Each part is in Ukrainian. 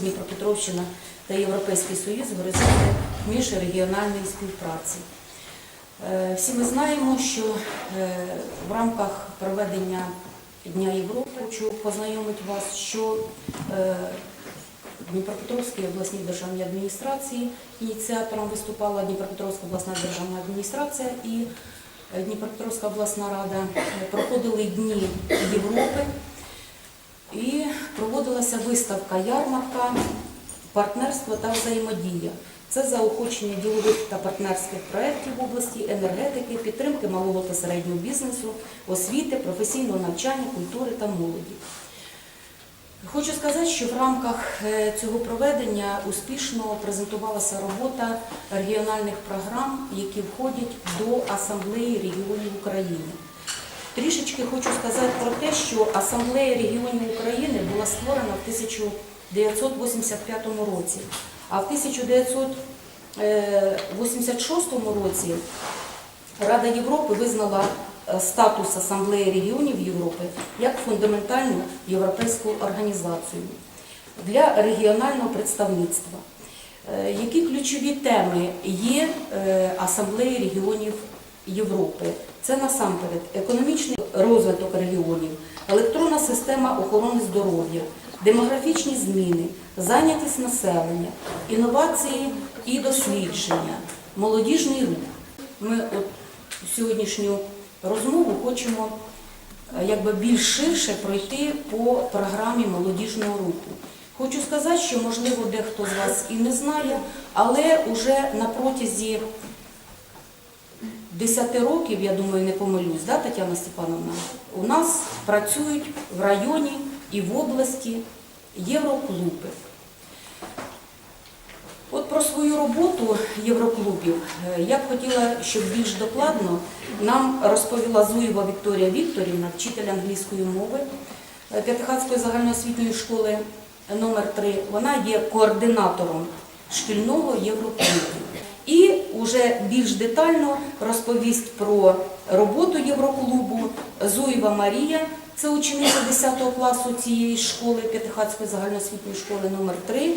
Дніпропетровщина та Європейський Союз горизонти міжрегіональної співпраці. Е, Всі ми знаємо, що е, в рамках проведення Дня Європи хочу познайомити вас, що е, Дніпропетровській обласній державній адміністрації ініціатором виступала Дніпропетровська обласна державна адміністрація і Дніпропетровська обласна рада проходили Дні Європи проводилася виставка ярмарка партнерство та взаємодія. Це заохочення ділових та партнерських проєктів в області енергетики, підтримки малого та середнього бізнесу, освіти, професійного навчання, культури та молоді. Хочу сказати, що в рамках е, цього проведення успішно презентувалася робота регіональних програм, які входять до Асамблеї регіонів України. Трішечки хочу сказати про те, що Асамблея регіонів України була створена в 1985 році, а в 1986 році Рада Європи визнала е, статус Асамблеї регіонів Європи як фундаментальну європейську організацію для регіонального представництва. Е, Які ключові теми є е, Асамблеї регіонів Європи? Це насамперед економічний розвиток регіонів, електронна система охорони здоров'я, демографічні зміни, зайнятість населення, інновації і дослідження, молодіжний рух. Ми от сьогоднішню розмову хочемо е, якби більш ширше пройти по програмі молодіжного руху. Хочу сказати, що можливо дехто з вас і не знає, але вже на протязі 10 років, я думаю, не помилюсь, да, Тетяна Степановна, у нас працюють в районі і в області євроклуби. От про свою роботу євроклубів е, я б хотіла, щоб більш докладно нам розповіла Зуєва Вікторія Вікторівна, вчитель англійської мови е, П'ятихатської загальноосвітньої школи номер 3 Вона є координатором шкільного євроклубу. І вже більш детально розповість про роботу Євроклубу Зуєва Марія, це учениця 10 класу цієї школи, П'ятихатської загальноосвітньої школи номер 3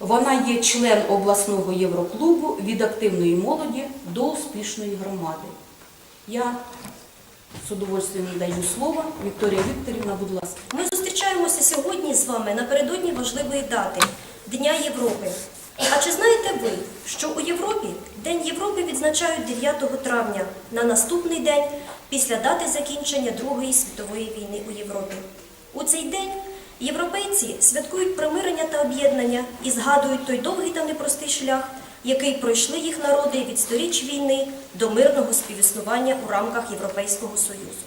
вона є член обласного Євроклубу від активної молоді до успішної громади. Я з удовольствием даю слово. Вікторія Вікторівна, будь ласка. Ми зустрічаємося сьогодні з вами напередодні важливої дати Дня Європи. А чи знаєте ви, що у Європі День Європи відзначають 9 травня на наступний день після дати закінчення Другої світової війни у Європі? У цей день європейці святкують примирення та об'єднання і згадують той довгий та непростий шлях, який пройшли їх народи від сторіч війни до мирного співіснування у рамках Європейського Союзу.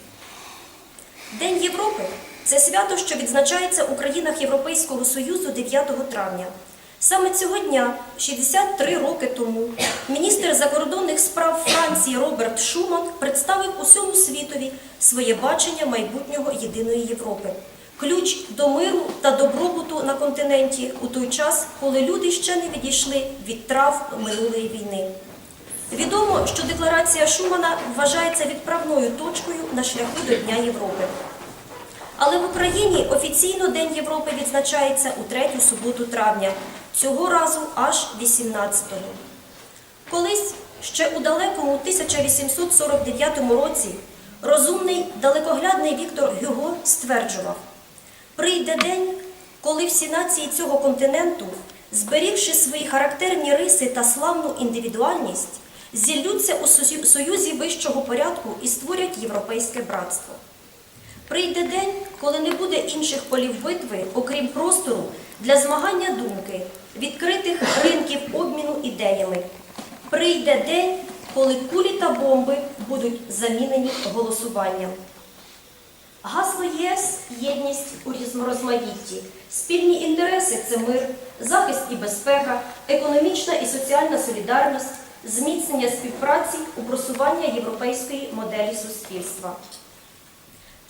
День Європи це свято, що відзначається у країнах Європейського Союзу 9 травня. Саме цього дня, 63 роки тому, міністр закордонних справ Франції Роберт Шуман представив усьому світові своє бачення майбутнього єдиної Європи. Ключ до миру та добробуту на континенті у той час, коли люди ще не відійшли від трав минулої війни. Відомо, що декларація Шумана вважається відправною точкою на шляху до Дня Європи. Але в Україні офіційно День Європи відзначається у третю суботу травня, цього разу аж 18-го. Колись ще у далекому 1849 році розумний далекоглядний Віктор Гюго стверджував: прийде день, коли всі нації цього континенту, зберігши свої характерні риси та славну індивідуальність, зіллються у союзі вищого порядку і створять європейське братство. Прийде день, коли не буде інших полів битви, окрім простору для змагання думки, відкритих ринків обміну ідеями. Прийде день, коли кулі та бомби будуть замінені голосуванням. Гасло ЄС єдність у різнорозмаїтті, спільні інтереси це мир, захист і безпека, економічна і соціальна солідарність, зміцнення співпраці у просування європейської моделі суспільства.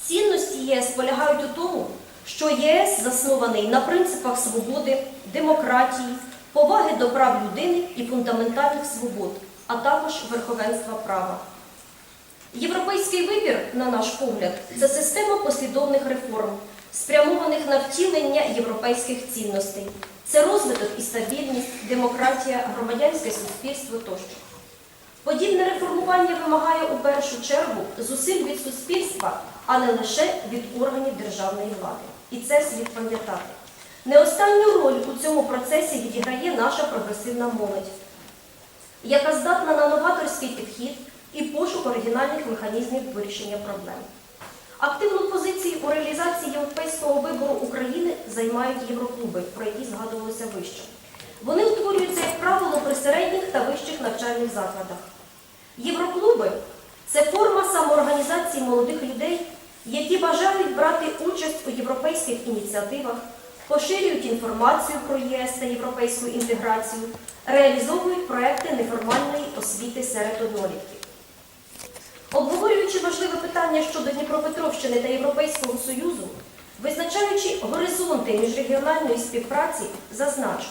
Цінності ЄС полягають у тому, що єС заснований на принципах свободи, демократії, поваги до прав людини і фундаментальних свобод, а також верховенства права. Європейський вибір, на наш погляд, це система послідовних реформ, спрямованих на втілення європейських цінностей. Це розвиток і стабільність, демократія, громадянське суспільство тощо. Подібне реформування вимагає у першу чергу зусиль від суспільства, а не лише від органів державної влади. І це слід пам'ятати. Не останню роль у цьому процесі відіграє наша прогресивна молодь, яка здатна на новаторський підхід і пошук оригінальних механізмів вирішення проблем. Активну позицію у реалізації європейського вибору України займають євроклуби, про які згадувалося вище. Вони утворюються, як правило, при середніх та вищих навчальних закладах. Євроклуби це форма самоорганізації молодих людей, які бажають брати участь у європейських ініціативах, поширюють інформацію про ЄС та європейську інтеграцію, реалізовують проекти неформальної освіти серед однолітків. Обговорюючи важливе питання щодо Дніпропетровщини та Європейського Союзу, визначаючи горизонти міжрегіональної співпраці, зазначу,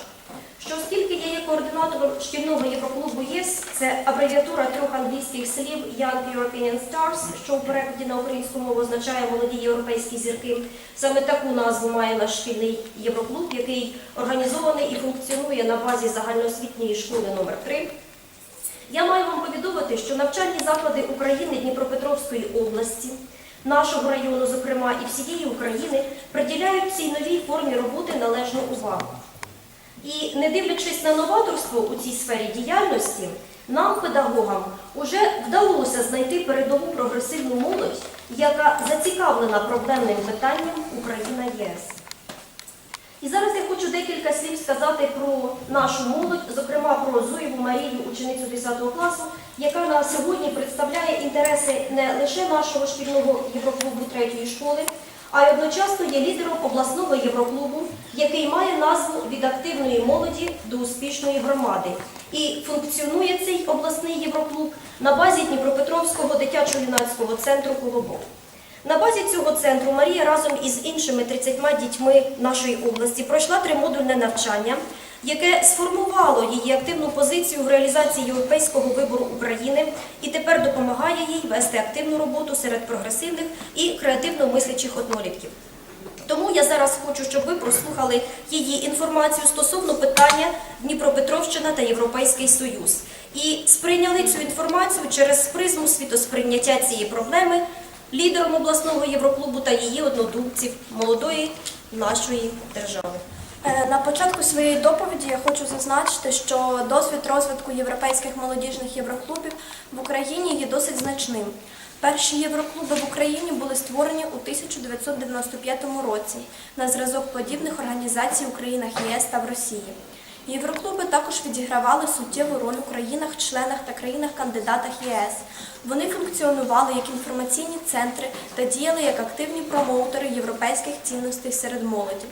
що оскільки я є координатором шкільного євроклубу ЄС, це абревіатура трьох англійських слів Young European Stars, що у перекладі на українську мову означає молоді європейські зірки. Саме таку назву має наш шкільний євроклуб, який організований і функціонує на базі загальноосвітньої школи номер 3 я маю вам повідомити, що навчальні заклади України Дніпропетровської області, нашого району, зокрема, і всієї України приділяють цій новій формі роботи належну увагу. І не дивлячись на новаторство у цій сфері діяльності, нам, педагогам, уже вдалося знайти передову прогресивну молодь, яка зацікавлена проблемним питанням Україна ЄС. І зараз я хочу декілька слів сказати про нашу молодь, зокрема про Зуєву Марію, ученицю 10 класу, яка на сьогодні представляє інтереси не лише нашого шкільного євроклубу третьої школи, а й одночасно є лідером обласного євроклубу, який має назву від активної молоді до успішної громади. І функціонує цей обласний євроклуб на базі Дніпропетровського дитячо-юнацького центру Колобок. На базі цього центру Марія разом із іншими 30 дітьми нашої області пройшла тримодульне навчання, яке сформувало її активну позицію в реалізації європейського вибору України і тепер допомагає їй вести активну роботу серед прогресивних і креативно мислячих однолітків. Тому я зараз хочу, щоб ви прослухали її інформацію стосовно питання Дніпропетровщина та Європейський Союз і сприйняли цю інформацію через призму світосприйняття цієї проблеми лідером обласного євроклубу та її однодумців молодої нашої держави. Е, На початку своєї доповіді я хочу зазначити, що досвід розвитку європейських молодіжних євроклубів в Україні є досить значним. Перші євроклуби в Україні були створені у 1995 році на зразок подібних організацій у країнах ЄС та в Росії. Євроклуби також відігравали суттєву роль у країнах-членах та країнах-кандидатах ЄС. Вони функціонували як інформаційні центри та діяли як активні промоутери європейських цінностей серед молоді.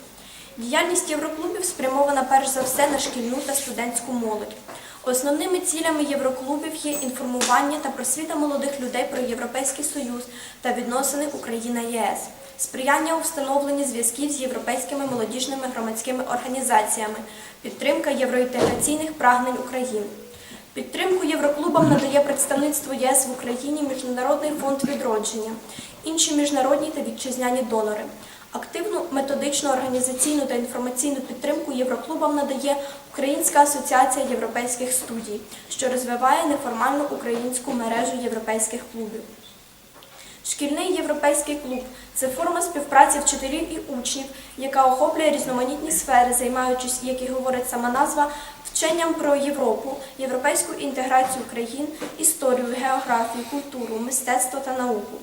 Діяльність євроклубів спрямована перш за все на шкільну та студентську молодь. Основними цілями євроклубів є інформування та просвіта молодих людей про Європейський Союз та відносини Україна-ЄС, сприяння у встановленні зв'язків з європейськими молодіжними громадськими організаціями, підтримка євроінтеграційних прагнень України. Підтримку євроклубам надає представництво ЄС в Україні Міжнародний фонд відродження, інші міжнародні та вітчизняні донори. Активну методичну, організаційну та інформаційну підтримку євроклубам надає Українська асоціація європейських студій, що розвиває неформальну українську мережу європейських клубів. Шкільний європейський клуб це форма співпраці вчителів і учнів, яка охоплює різноманітні сфери, займаючись, як і говорить сама назва, вченням про Європу, європейську інтеграцію країн, історію, географію, культуру, мистецтво та науку.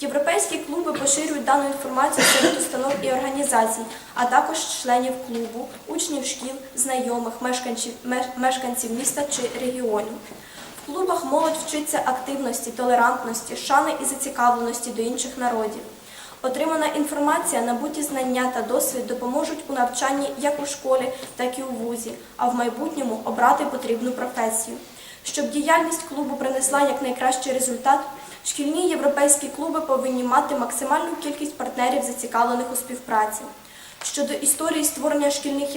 Європейські клуби поширюють дану інформацію серед установ і організацій, а також членів клубу, учнів шкіл, знайомих, мешканців, мешканців міста чи регіонів. В клубах молодь вчиться активності, толерантності, шани і зацікавленості до інших народів. Отримана інформація, набуті знання та досвід допоможуть у навчанні як у школі, так і у вузі, а в майбутньому обрати потрібну професію. Щоб діяльність клубу принесла якнайкращий результат, шкільні європейські клуби повинні мати максимальну кількість партнерів, зацікавлених у співпраці. Щодо історії створення шкільних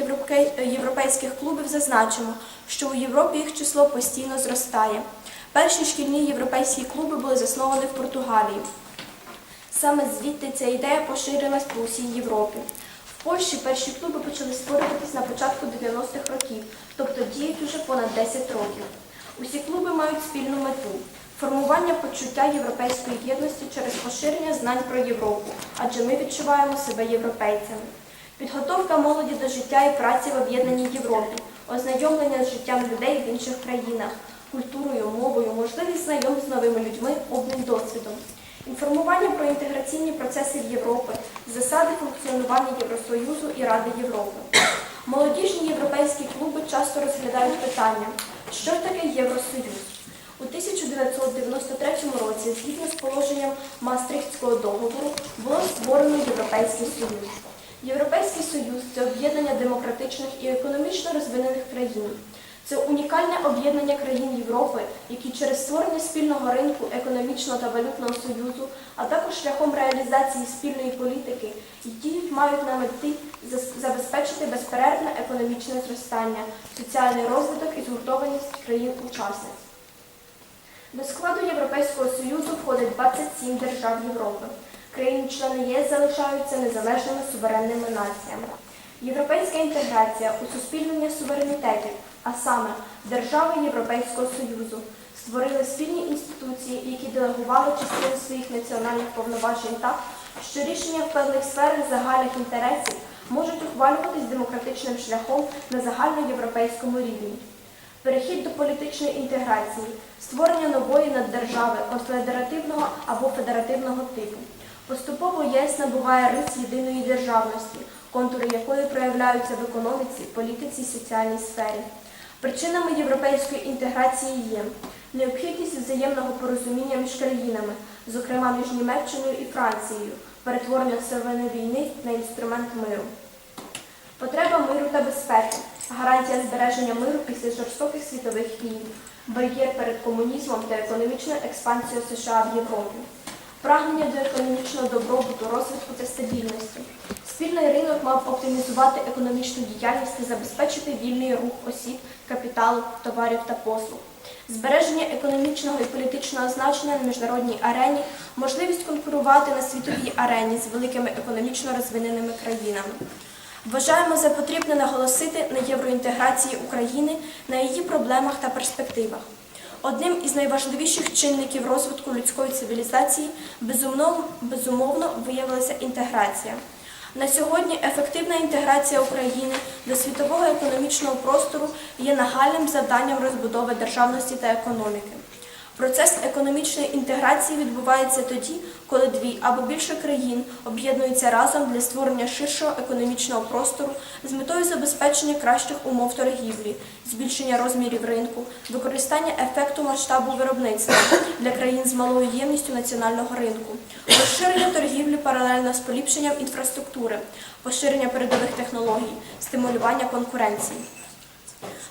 європейських клубів зазначимо, що у Європі їх число постійно зростає. Перші шкільні європейські клуби були засновані в Португалії. Саме звідти ця ідея поширилась по усій Європі. В Польщі перші клуби почали створюватись на початку 90-х років, тобто діють уже понад 10 років. Усі клуби мають спільну мету формування почуття європейської єдності через поширення знань про Європу, адже ми відчуваємо себе європейцями. Підготовка молоді до життя і праці в об'єднаній Європі, ознайомлення з життям людей в інших країнах, культурою, мовою, можливість знайомств з новими людьми, обмін досвідом. Інформування про інтеграційні процеси Європи, засади функціонування Євросоюзу і Ради Європи. Молодіжні європейські клуби часто розглядають питання, що таке Євросоюз. У 1993 році, згідно з положенням Маастрихтського договору, було створено Європейський Союз. Європейський Союз це об'єднання демократичних і економічно розвинених країн. Це унікальне об'єднання країн Європи, які через створення спільного ринку, економічного та валютного союзу, а також шляхом реалізації спільної політики, діють мають на меті забезпечити безперервне економічне зростання, соціальний розвиток і згуртованість країн-учасниць. До складу Європейського Союзу входить 27 держав Європи. Країни-члени ЄС залишаються незалежними суверенними націями. Європейська інтеграція усуспільнення суверенітетів, а саме держави Європейського Союзу, створили спільні інституції, які делегували частину своїх національних повноважень так, що рішення в певних сферах загальних інтересів можуть ухвалюватись демократичним шляхом на загальноєвропейському рівні. Перехід до політичної інтеграції, створення нової наддержави от федеративного або федеративного типу. Поступово ЄС набуває рис єдиної державності, контури якої проявляються в економіці, політиці соціальній сфері. Причинами європейської інтеграції є необхідність взаємного порозуміння між країнами, зокрема між Німеччиною і Францією, перетворення сировини війни на інструмент миру. Потреба миру та безпеки, гарантія збереження миру після жорстоких світових війн, бар'єр перед комунізмом та економічною експансією США в Європі, прагнення до економічного добробуту, розвитку та стабільності. Спільний ринок мав оптимізувати економічну діяльність і забезпечити вільний рух осіб, капіталу, товарів та послуг. Збереження економічного і політичного значення на міжнародній арені, можливість конкурувати на світовій арені з великими економічно розвиненими країнами. Вважаємо за потрібне наголосити на євроінтеграції України, на її проблемах та перспективах. Одним із найважливіших чинників розвитку людської цивілізації безумовно, безумовно виявилася інтеграція. На сьогодні ефективна інтеграція України до світового економічного простору є нагальним завданням розбудови державності та економіки. Процес економічної інтеграції відбувається тоді, коли дві або більше країн об'єднуються разом для створення ширшого економічного простору з метою забезпечення кращих умов торгівлі, збільшення розмірів ринку, використання ефекту масштабу виробництва для країн з малою ємністю національного ринку, розширення торгівлі паралельно з поліпшенням інфраструктури, поширення передових технологій, стимулювання конкуренції.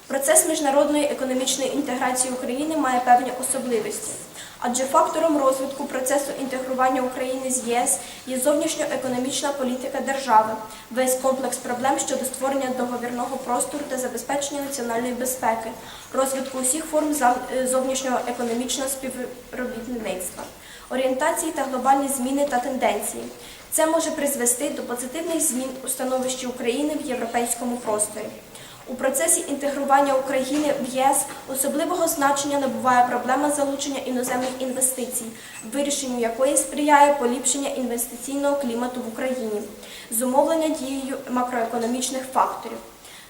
Процес міжнародної економічної інтеграції України має певні особливості, адже фактором розвитку процесу інтегрування України з ЄС є зовнішньоекономічна політика держави, весь комплекс проблем щодо створення договірного простору та забезпечення національної безпеки, розвитку усіх форм е, зовнішнього економічного співробітництва, орієнтації та глобальні зміни та тенденції. Це може призвести до позитивних змін у становищі України в європейському просторі. У процесі інтегрування України в ЄС особливого значення набуває проблема залучення іноземних інвестицій, вирішенню якої сприяє поліпшення інвестиційного клімату в Україні, зумовлення дією макроекономічних факторів.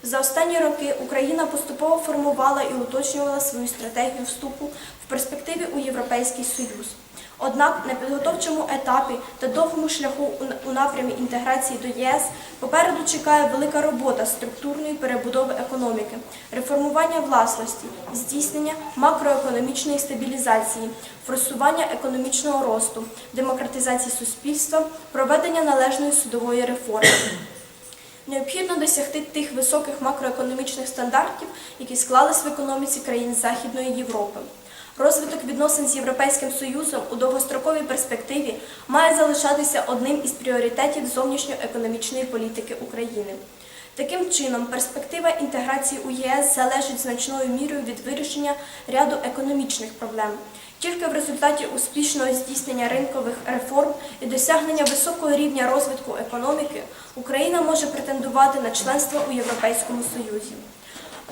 За останні роки Україна поступово формувала і уточнювала свою стратегію вступу в перспективі у Європейський Союз. Однак на підготовчому етапі та довгому шляху у напрямі інтеграції до ЄС попереду чекає велика робота структурної перебудови економіки, реформування власності, здійснення макроекономічної стабілізації, форсування економічного росту, демократизації суспільства, проведення належної судової реформи. Необхідно досягти тих високих макроекономічних стандартів, які склались в економіці країн Західної Європи. Розвиток відносин з Європейським Союзом у довгостроковій перспективі має залишатися одним із пріоритетів зовнішньоекономічної політики України. Таким чином, перспектива інтеграції у ЄС залежить значною мірою від вирішення ряду економічних проблем. Тільки в результаті успішного здійснення ринкових реформ і досягнення високого рівня розвитку економіки Україна може претендувати на членство у Європейському Союзі.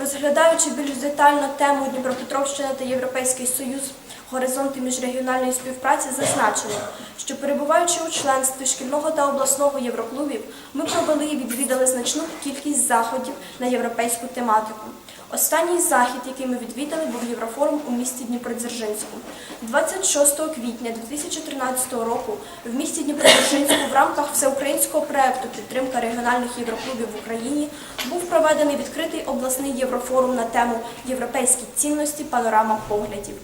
Розглядаючи більш детально тему Дніпропетровщина та Європейський Союз, горизонти міжрегіональної співпраці зазначено, що перебуваючи у членстві шкільного та обласного євроклубів, ми провели і відвідали значну кількість заходів на європейську тематику. Останній захід, який ми відвідали, був Єврофорум у місті Дніпродзержинську. 26 квітня 2013 року в місті Дніпродзержинську в рамках всеукраїнського проекту Підтримка регіональних євроклубів в Україні був проведений відкритий обласний єврофорум на тему Європейські цінності панорама поглядів.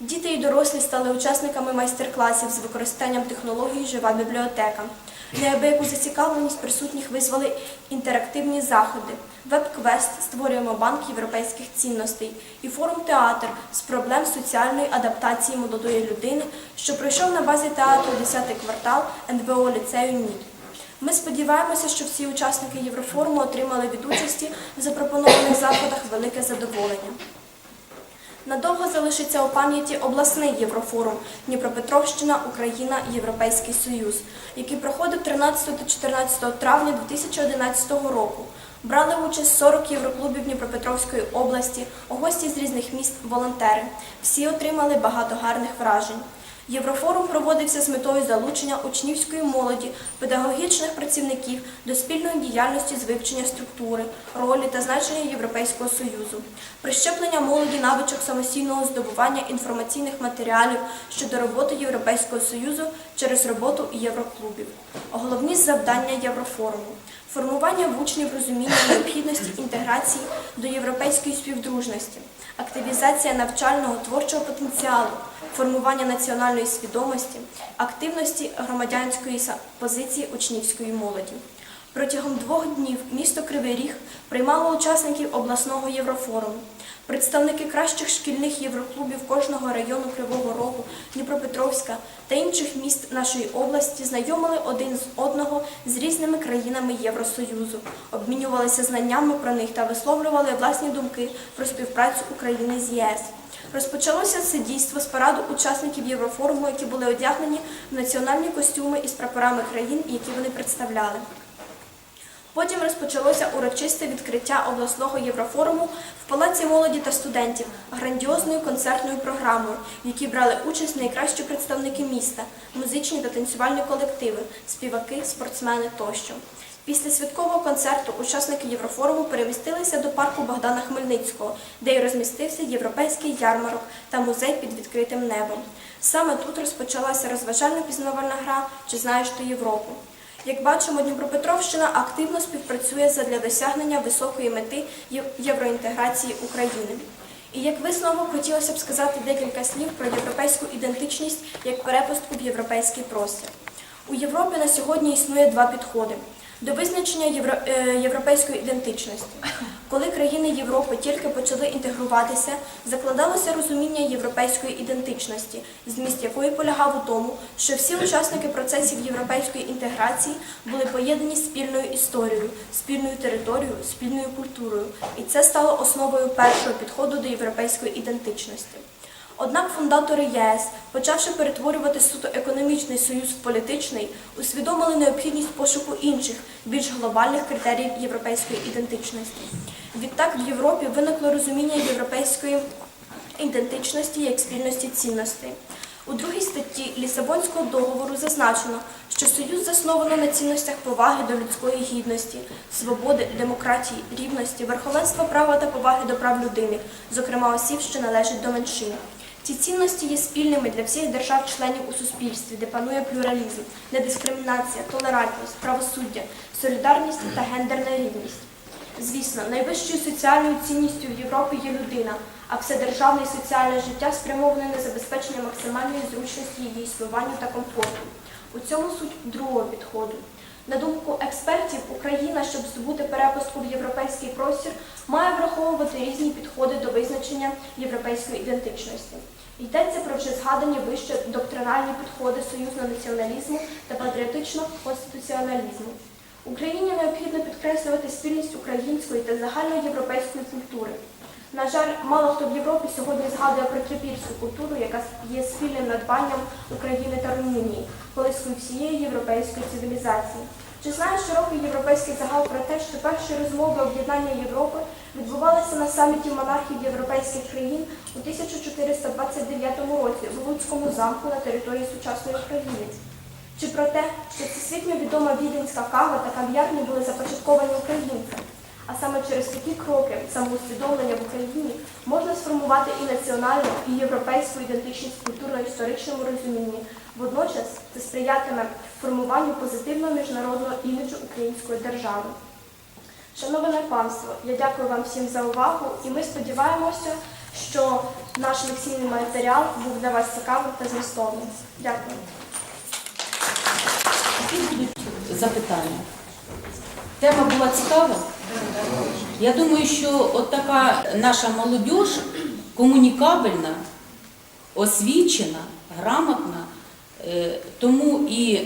Діти і дорослі стали учасниками майстер-класів з використанням технології Жива бібліотека. Неабияку зацікавленість присутніх визвали інтерактивні заходи, веб-квест Створюємо банк європейських цінностей і форум-театр з проблем соціальної адаптації молодої людини, що пройшов на базі театру 10-й квартал НВО ліцею НІД. Ми сподіваємося, що всі учасники Єврофоруму отримали від участі в запропонованих заходах велике задоволення. Надовго залишиться у пам'яті обласний Єврофорум Дніпропетровщина, Україна, Європейський Союз, який проходив 13 та 14 травня 2011 року. Брали участь 40 євроклубів Дніпропетровської області, гості з різних міст, волонтери. Всі отримали багато гарних вражень. Єврофорум проводився з метою залучення учнівської молоді, педагогічних працівників до спільної діяльності з вивчення структури, ролі та значення Європейського Союзу, прищеплення молоді навичок самостійного здобування інформаційних матеріалів щодо роботи Європейського Союзу через роботу євроклубів. Головні завдання Єврофоруму формування в учнів розуміння необхідності інтеграції до європейської співдружності, активізація навчального творчого потенціалу, формування національної свідомості, активності громадянської позиції учнівської молоді. Протягом двох днів місто Кривий Ріг приймало учасників обласного єврофоруму. Представники кращих шкільних євроклубів кожного району Кривого Рогу, Дніпропетровська та інших міст нашої області знайомили один з одного з різними країнами Євросоюзу, обмінювалися знаннями про них та висловлювали власні думки про співпрацю України з ЄС. Розпочалося це дійство з параду учасників Єврофоруму, які були одягнені в національні костюми із прапорами країн, які вони представляли. Потім розпочалося урочисте відкриття обласного єврофоруму в Палаці молоді та студентів грандіозною концертною програмою, в якій брали участь найкращі представники міста, музичні та танцювальні колективи, співаки, спортсмени тощо. Після святкового концерту учасники Єврофоруму перемістилися до парку Богдана Хмельницького, де й розмістився європейський ярмарок та музей під відкритим небом. Саме тут розпочалася розважальна пізнавальна гра Чи знаєш ти Європу? Як бачимо, Дніпропетровщина активно співпрацює задля досягнення високої мети євроінтеграції України. І як висновок хотілося б сказати декілька слів про європейську ідентичність як перепустку в європейський простір. У Європі на сьогодні існує два підходи до визначення євро- е, європейської ідентичності. Коли країни Європи тільки почали інтегруватися, закладалося розуміння європейської ідентичності, зміст якої полягав у тому, що всі учасники процесів європейської інтеграції були поєднані спільною історією, спільною територією, спільною культурою, і це стало основою першого підходу до європейської ідентичності. Однак фундатори ЄС, почавши перетворювати суто економічний союз в політичний, усвідомили необхідність пошуку інших, більш глобальних критеріїв європейської ідентичності. Відтак в Європі виникло розуміння європейської ідентичності як спільності цінностей. У другій статті Лісабонського договору зазначено, що Союз засновано на цінностях поваги до людської гідності, свободи, демократії, рівності, верховенства права та поваги до прав людини, зокрема осіб, що належать до меншин. Ці цінності є спільними для всіх держав-членів у суспільстві, де панує плюралізм, недискримінація, толерантність, правосуддя, солідарність та гендерна рівність. Звісно, найвищою соціальною цінністю в Європі є людина, а все державне і соціальне життя спрямоване на забезпечення максимальної зручності її існування та комфорту. У цьому суть другого підходу. На думку експертів, Україна, щоб здобути перепустку в європейський простір, має враховувати різні підходи до визначення європейської ідентичності. Йдеться про вже згадані вище доктринальні підходи союзного націоналізму та патріотичного конституціоналізму. Україні необхідно підкреслювати спільність української та загальноєвропейської культури. На жаль, мало хто в Європі сьогодні згадує про трипільську культуру, яка є спільним надбанням України та Румунії, колискою всієї європейської цивілізації. Чи знає широкий європейський загал про те, що перші розмови об'єднання Європи відбувалися на саміті монархів європейських країн у 1429 році в Луцькому замку на території сучасної України? Чи про те, що всесвітньо відома віденська кава та кав'ярні були започатковані українцем? А саме через такі кроки самоусвідомлення в Україні можна сформувати і національну, і європейську ідентичність в культурно-історичному розумінні. Водночас це сприятиме формуванню позитивного міжнародного іміджу української держави. Шановне панство, я дякую вам всім за увагу, і ми сподіваємося, що наш лекційний матеріал був для вас цікавим та змістовним. Дякую. Запитання? Тема була цікава? Я думаю, що от така наша молодь комунікабельна, освічена, грамотна, Е, тому і е,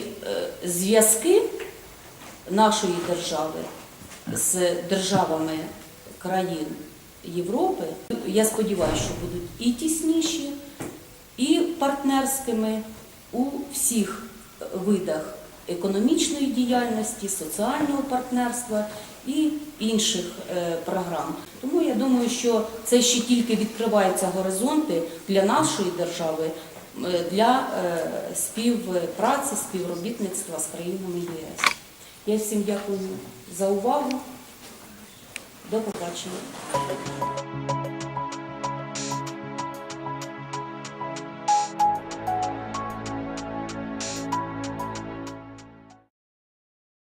зв'язки нашої держави з державами країн Європи, я сподіваюся, що будуть і тісніші, і партнерськими у всіх видах економічної діяльності, соціального партнерства і інших е, програм. Тому я думаю, що це ще тільки відкриваються горизонти для нашої держави е, для е, співпраці, співробітництва з країнами ЄС. Я всім дякую за увагу. До побачення.